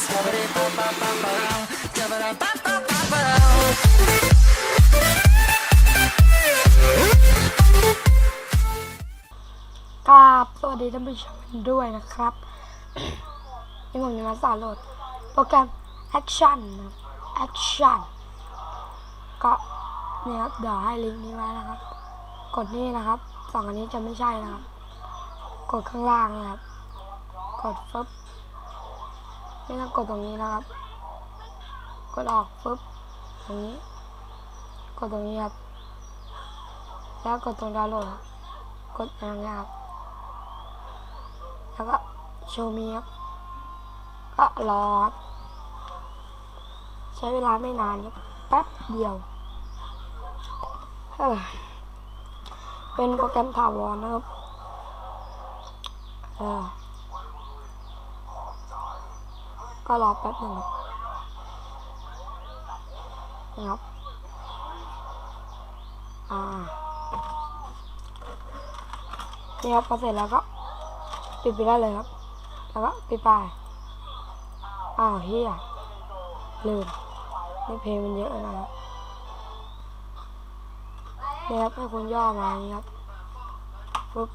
กราบสวัสดีท่านผู้ชมด้วยนะครับนี่ผมจะมาสอนโหลดโปรแกรม Action นะครับ Action ก็เนี่ยครับเดี๋ยวให้ลิงก์นี้ไว้นะครับ กดนี่นะครับสองอันนี้จะไม่ใช่นะครับ กดข้างล่างนะครับ กดฟึบ ไม่ต้องกดตรงนี้นะครับ กดออกฟึบตรงนี้ กดตรงนี้ครับ แล้วกดตรงดาวน์โหลดครับกดอย่างเงี้ยครับ แล้วก็โชว์มีครับ ก็รอครับ ใช้เวลาไม่นานครับ แป๊บเดียวเฮ้ยเป็นโปรแกรมถาวรนะครับ เออ ก็รอแป๊บหนึ่งครับนี่ครับ อ่านี่ครับพอเสร็จแล้วก็ปิดไปได้เลยครับ แล้วก็ปิดไปอ้าวเฮียลืมนี่เพลงมันเยอะนะครับนี่ครับให้คุณย่อมานี้ครับปุ๊บ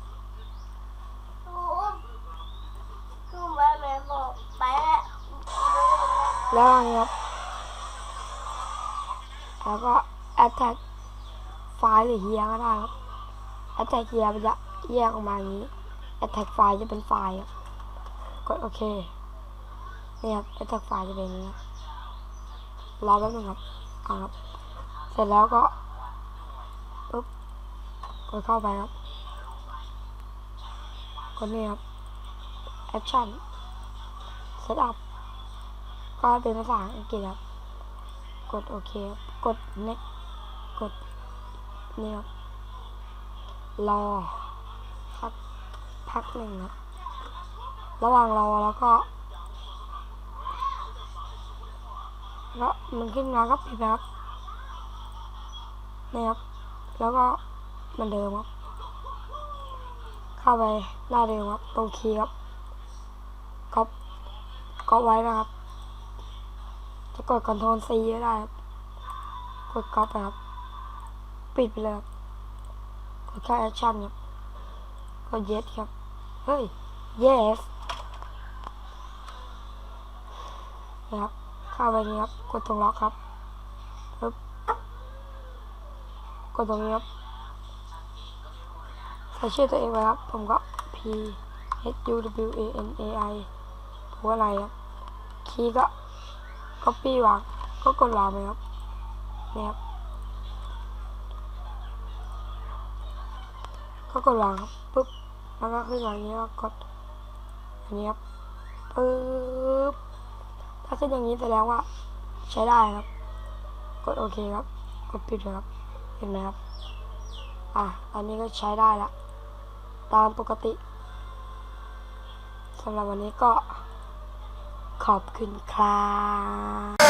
คือแม่แม่บอกไปแล้ว แล้วอันนี้ครับ แล้วก็ attack ไฟล์หรือเฮียก็ได้ครับ attack เฮียมันจะแยกออกมาอย่างนี้ attack ไฟล์จะเป็นไฟล์ครับกดโอเค นี่ครับ attack ไฟล์จะเป็นอย่างนี้ครับรอแป๊บนึงครับเอาครับ เสร็จแล้วก็ปุ๊บกดเข้าไปครับกดนี่ครับ action set up ก็เป็นภาษาอังกฤษครับ กดโอเคครับกด next กดนี่ครับ รอสักพักหนึ่งครับ ระหว่างรอแล้วก็แล้วมันขึ้นมาก็ปิดครับนี่ครับ แล้วก็มันเดิมครับ เข้าไปหน้าเดิมครับตรงคีย์ครับก๊อปก๊อปไว้นะครับ จะกด Ctrl C ก็ได้ครับ กดก๊อปครับ ปิดไปเลยครับกดแค่ Action ครับกด Yes ครับ เฮ้ย Yes นะครับ เข้าไปนี้ครับ กดตรงล็อกครับปึ๊บกดตรงนี้ครับใส่ชื่อตัวเองไว้ครับ ผมก็ P H U W A N A I หัวอะไรครับ คีย์ก็ copy วางก็กดวางไปครับเนี่ยครับก็กดวางครับปุ๊บแล้วก็ขึ้นมาอย่างนี้ก็กดอันนี้ครับปึ๊บถ้าขึ้นอย่างนี้แสดงว่าใช้ได้ครับ กดโอเคครับ กดปิดครับ เห็นไหมครับ อะ อันนี้ก็ใช้ได้ละ ตามปกติสำหรับวันนี้ก็ ขอบคุณครับ